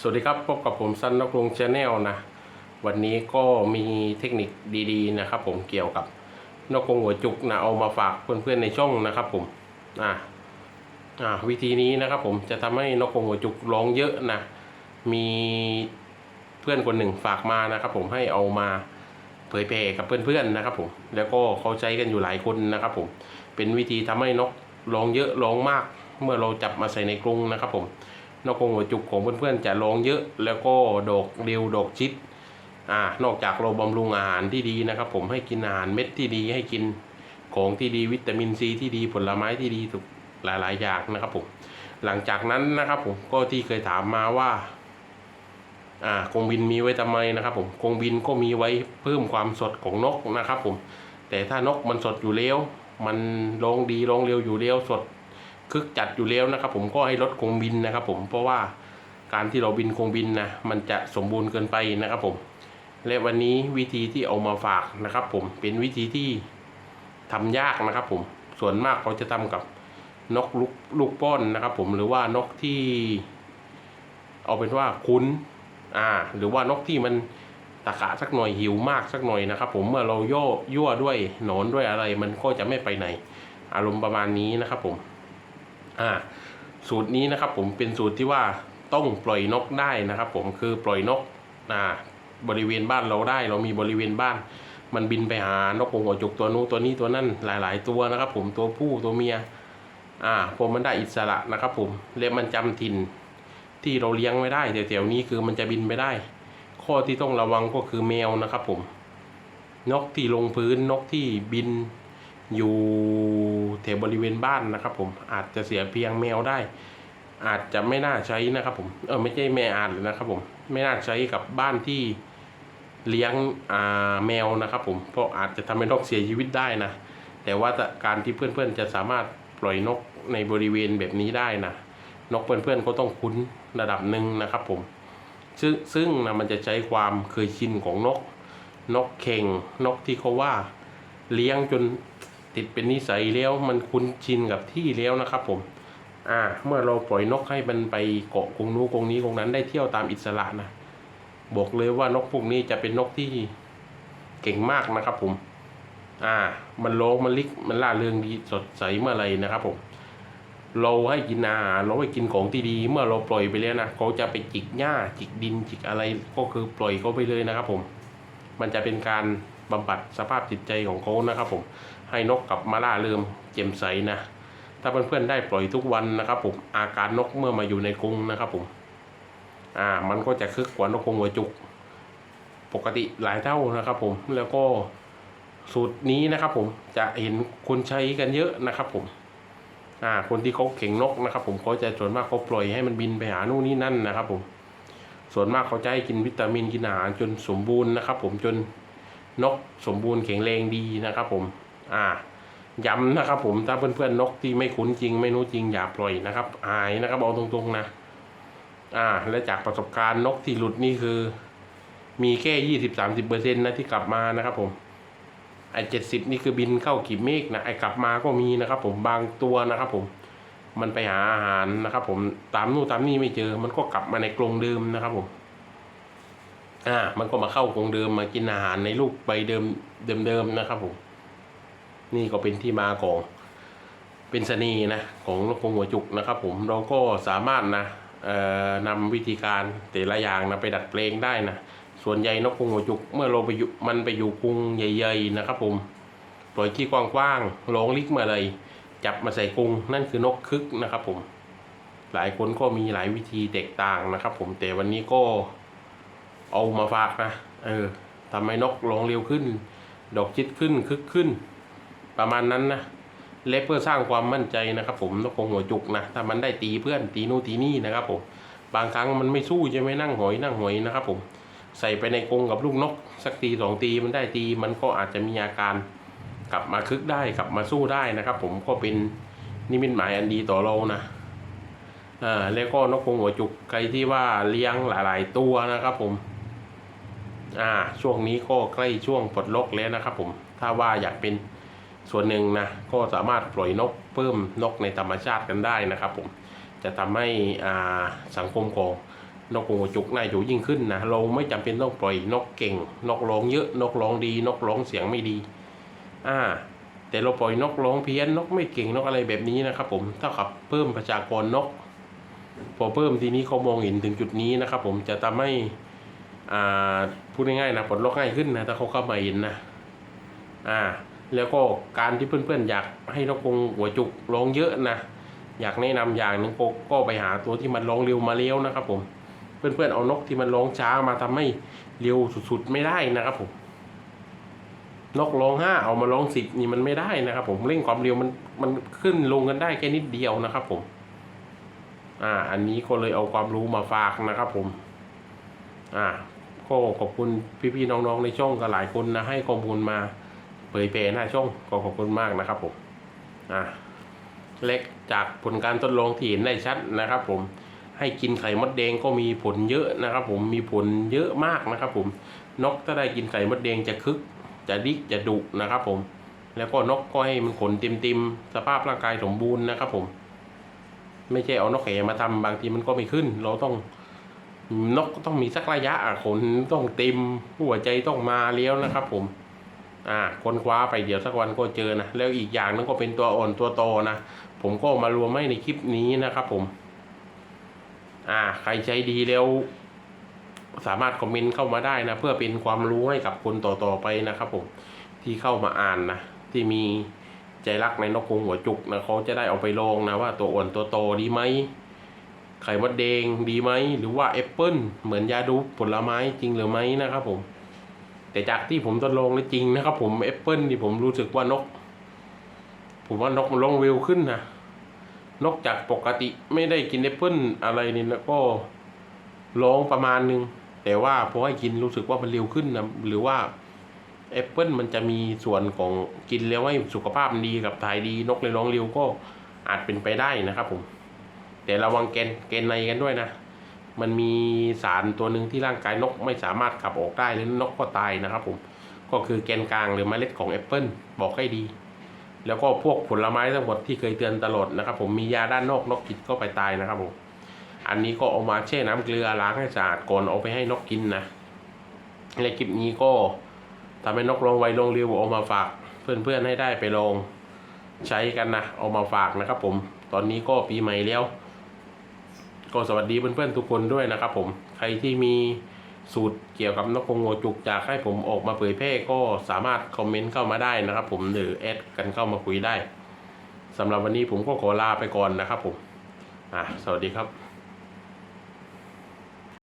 สวัสดีครับพบกับผมซันนกรุงชาแนลนะ วันนี้ก็มีเทคนิคดีๆนะครับ ผมเกี่ยวกับนกกรงหัวจุกนะเอามาฝากเพื่อนๆในช่องนะครับผมอ่าอ่าวิธีนี้นะครับ ผมจะทำให้นกกรงหัวจุกร้องเยอะนะมีเพื่อนคนหนึ่งฝากมานะครับ ผมให้เอามาเผยแพร่กับเพื่อนๆนะครับ ผมแล้วก็เขาใช้กันอยู่หลายคนนะครับ ผมเป็นวิธีทำให้นกร้องเยอะร้องมาก เมื่อเราจับมาใส่ในกรงนะครับ ผม นกกรงหัวจุกของเพื่อนๆจะร้องเยอะ แล้วก็ดอกเร็วดอกชิดอ่านอกจากเราบำรุงอาหารที่ดีนะครับ ผมให้กินอาหารเม็ดที่ดีให้กินของที่ดีวิตามินซีที่ดีผลไม้ที่ดีทุกหลายๆ อย่างนะครับผมหลังจากนั้นนะครับผมก็ที่เคยถามมาว่าอ่ากรงบินมีไว้ทำไมนะครับ ผมกรงบินก็มีไว้เพิ่มความสดของนกนะครับ ผมแต่ถ้านกมันสดอยู่แล้ว มันร้องดีร้องเร็วอยู่แล้วสด คึกจัดอยู่แล้วนะครับ ผมก็ให้ลดกรงบินนะครับ ผมเพราะว่าการที่เราบินกรงบินนะมันจะสมบูรณ์เกินไปนะครับ ผม และวันนี้วิธีที่เอามาฝากนะครับ ผมเป็นวิธีที่ทำยากนะครับ ผมส่วนมากเขาจะทำกับนกลูกลูกป้อนนะครับ ผมหรือว่านกที่ เอาเป็นว่าคุ้นอ่า หรือว่านกที่มันตะกะสักหน่อยหิวมากสักหน่อยนะครับ ผมเมื่อเราย่อยั่วด้วยหนอนด้วยอะไร มันก็จะไม่ไปไหน อารมณ์ประมาณนี้นะครับ ผม อ่าสูตรนี้นะครับผมเป็นสูตรที่ว่าต้องปล่อยนกได้นะครับ ผมคือปล่อยนกอ่าบริเวณบ้านเราได้ เรามีบริเวณบ้าน มันบินไปหานกกรงหัวจุกตัวนู้นตัวนี้ตัวนั่นหลาย ๆ ตัวนะครับ ผมตัวผู้ตัวเมียอ่าพอมันได้อิสระนะครับ ผมและมันจำถิ่นที่เราเลี้ยงไม่ได้แถวๆนี้คือมันจะบินไปได้ ข้อที่ต้องระวังก็คือแมวนะครับ ผมนกที่ลงพื้นนกที่บิน อยู่แถวบริเวณบ้านนะครับ ผมอาจจะเสียเพียงแมวได้ อาจจะไม่น่าใช้นะครับ ผมเออไม่ใช่แม่อาจเลยนะครับ ผมไม่น่าใช้กับบ้านที่เลี้ยงอ่าแมวนะครับ ผมเพราะอาจจะทำให้นกเสียชีวิตได้นะแต่ว่าการที่เพื่อนๆจะสามารถปล่อยนกในบริเวณแบบนี้ได้นะนกเพื่อนๆก็ต้องคุ้นระดับหนึ่งนะครับ ผม ซึ่งซึ่งนะมันจะใช้ความเคยชินของนก นกเข่งนกที่เขาว่า เลี้ยงจน ติดเป็นนิสัยแล้วมันคุ้นชินกับที่แล้วนะครับ ผม อ่า เมื่อเราปล่อยนกให้มันไปเกาะกรงนู้กรงนี้กรงนั้นได้เที่ยวตามอิสระนะบอกเลยว่านกพวกนี้จะเป็นนกที่เก่งมากนะครับผม อ่า มันโลงมันลิกมันล่าเริงดีสดใสเมื่อไรนะครับผม เราให้กินอาหารเราให้กินของที่ดี เมื่อเราปล่อยไปแล้วนะเขาจะไปจิกหญ้าจิกดินจิกอะไรก็คือปล่อยเขาไปเลยนะครับผม มันจะเป็นการบำบัดสภาพจิตใจของเขานะครับผม ให้นกกับมาล่าเริมแจ่มใสนะ ถ้าเพื่อนๆได้ปล่อยทุกวันนะครับผมอาการนกเมื่อมาอยู่ในกรงนะครับผมอ่ามันก็จะคึกกว่านกกรงหัวจุก ปกติหลายเท่านะครับผมแล้วก็สูตรนี้นะครับผมจะเห็นคนใช้กันเยอะนะครับผมอ่าคนที่เขาเข่งนกนะครับ ผมเขาจะส่วนมากเขาปล่อยให้มันบินไปหานู่นนี่นั่นนะครับผมส่วนมากเขาจะให้กินวิตามินกินอาหารจนสมบูรณ์นะครับ ผมจนนกสมบูรณ์แข็งแรงดีนะครับผม อ่าย้ำนะครับผมถ้าเพื่อนๆนกที่ไม่คุ้นจริง ไม่รู้จริงอย่าปล่อยนะครับอายนะครับเอาตรงๆนะ อ่า และจากประสบการณ์นกที่หลุดนี่คือ มีแค่ยี่สิบสามสิบเปอร์เซ็นต์นะที่กลับมานะครับผมไอ้เจ็ดสิบนี่คือบินเข้ากีบเมฆนะไอ้กลับมาก็มีนะครับ ผมบางตัวนะครับ ผมมันไปหาอาหารนะครับ ผมตามนู่นตามนี่ไม่เจอ มันก็กลับมาในกรงเดิมนะครับ ผม อ่า มันก็มาเข้ากรงเดิมมากินอาหารในลูกใบเดิมเดิมๆนะครับผม นี่ก็เป็นที่มาของเป็นเสน่ห์นะของนกกรงหัวจุกนะครับผมเราก็สามารถนะเอ่อนำวิธีการแต่ละอย่างนะไปดัดแปลงได้นะส่วนใหญ่นกกรงหัวจุกเมื่อเราไปอยู่มันไปอยู่กรงใหญ่ๆนะครับผมปล่อยขี้กว้างๆร้องลิกมื่อไรจับมาใส่กรงนั่นคือนกคึกนะครับผมหลายคนก็มีหลายวิธีแตกต่างนะครับ ผมแต่วันนี้ก็เอามาฝากนะเออทำให้นกร้องเร็วขึ้น ดอกจิตขึ้นคึกขึ้น ประมาณนั้นนะเล็บเพื่อสร้างความมั่นใจนะครับผมนกกรงหัวจุกนะถ้ามันได้ตีเพื่อนตีนู่นตีนี่นะครับผมบางครั้งมันไม่สู้ใช่ไหมนั่งหอยนั่งหอยนะครับผมใส่ไปในกรงกับลูกนก สักตีสองตีมันได้ตีมันก็อาจจะมีอาการกลับมาคึกได้กลับมาสู้ได้นะครับ ผมก็เป็นนิมิตหมายอันดีต่อเรานะอ่าแล้วก็นกกรงหัวจุกใครที่ว่าเลี้ยงหลาย ๆ ตัวนะครับผมอ่าช่วงนี้ก็ใกล้ช่วงปลดล็อกแล้วนะครับผมถ้าว่าอยากเป็น ส่วนหนึ่งนะก็สามารถปล่อยนกเพิ่มนกในธรรมชาติกันได้นะครับผมจะทำให้สังคมของนกกงจุกน่าอยู่ยิ่งขึ้นนะเราไม่จำเป็นต้องปล่อยนกเก่ง นกร้องเยอะ นกร้องดี นกร้องเสียงไม่ดีอ่าแต่เราปล่อยนกร้องเพี้ยนนกไม่เก่งนกอะไรแบบนี้นะครับผมเท่ากับเพิ่มประชากรนก พอเพิ่มทีนี้เขามองเห็นถึงจุดนี้นะครับผมจะทำให้อ่าพูดง่ายๆนะผลลดง่ายขึ้นนะถ้าเขาเข้ามาเห็นนะอ่า แล้วก็การที่เพื่อนๆ อยากให้นกกงหัวจุกร้องเยอะนะ อยากแนะนำอย่างหนึ่งก็ก็ไปหาตัวที่มันร้องเร็วมาเร็วนะครับผม เพื่อนๆ เอานกที่มันร้องช้ามาทำให้เร็วสุดๆไม่ได้นะครับผม นกร้องห้าเอามาร้องสิบนี่มันไม่ได้นะครับ ผมเร่งความเร็วมันมันขึ้นลงกันได้แค่นิดเดียวนะครับผม อ่า อันนี้ก็เลยเอาความรู้มาฝากนะครับผม อ่าก็ขอบคุณพี่ๆน้องๆในช่องก็หลายคนนะให้ข้อมูลมา เผยแพร่หน้าช่องก็ขอบคุณมากนะครับผมอ่าเล็กจากผลการทดลองที่เห็นได้ชัดนะครับ ผมให้กินไข่มดแดงก็มีผลเยอะนะครับ ผมมีผลเยอะมากนะครับ ผมนกถ้าได้กินไข่มดแดงจะคึก จะดิกจะดุนะครับ ผม แล้วก็นกก็ให้มันขนเต็มๆสภาพร่างกายสมบูรณ์นะครับ ผม ไม่ใช่เอานกแห่มาทำบางทีมันก็ไม่ขึ้น เราต้องนกต้องมีสักระยะอะขนต้องเต็มหัวใจต้องมาเลี้ยวนะครับ ผม อ่าค้นคว้าไปเดี๋ยวสักวันก็เจอนะแล้วอีกอย่างนึงก็เป็นตัวอ่อนตัวโตนะผมก็มารวมให้ในคลิปนี้นะครับผมอ่าใครใจดีแล้วสามารถคอมเมนต์เข้ามาได้นะเพื่อเป็นความรู้ให้กับคนต่อๆไปนะครับผมที่เข้ามาอ่านนะที่มีใจรักในนกกรงหัวจุกนะเขาจะได้เอาไปลองนะว่าตัวอ่อนตัวโตดีไหมไข่มดแดงดีไหมหรือว่าแอปเปิลเหมือนยาดูผลไม้จริงหรือไม่นะครับผม แต่จากที่ผมทดลองแล้วจริงนะครับผมแอปเปิลที่ผมรู้สึกว่านก ผมว่านกมันร้องเร็วขึ้นนะนกจากปกติไม่ได้กินแอปเปิลอะไรนี่นะก็ร้องประมาณนึง แต่ว่าพอให้กินรู้สึกว่ามันเร็วขึ้นนะหรือว่าแอปเปิลมันจะมีส่วนของกินแล้วให้สุขภาพดีกับถ่ายดีนกเลยร้องเร็วก็อาจเป็นไปได้นะครับผม แต่ระวังแกนแกนในกันด้วยนะ มันมีสารตัวหนึ่งที่ร่างกายนกไม่สามารถขับออกได้หรือนกก็ตายนะครับผมก็คือแกนกลางหรือเมล็ดของแอปเปิลบอกให้ดี แล้วก็พวกผลไม้ทั้งหมดที่เคยเตือนตลอดนะครับ ผมมียาด้านนอกนกกินก็ไปตายนะครับผมอันนี้ก็เอามาแช่น้ำเกลือล้างให้สะอาดก่อนเอาไปให้นกกินนะในคลิปนี้ก็ทำให้นกลองไวลงเร็วเอามาฝาก เพื่อนๆให้ได้ไปลองใช้กันนะเอามาฝากนะครับ ผม ตอนนี้ก็ปีใหม่แล้ว ก็สวัสดีเพื่อนๆทุกคนด้วยนะครับผมใครที่มีสูตรเกี่ยวกับนกกรงหัวจุกจากให้ผมออกมาเผยแพร่ก็สามารถคอมเมนต์เข้ามาได้นะครับผมหรือแอดกันเข้ามาคุยได้สำหรับวันนี้ผมก็ขอลาไปก่อนนะครับผมอะสวัสดีครับ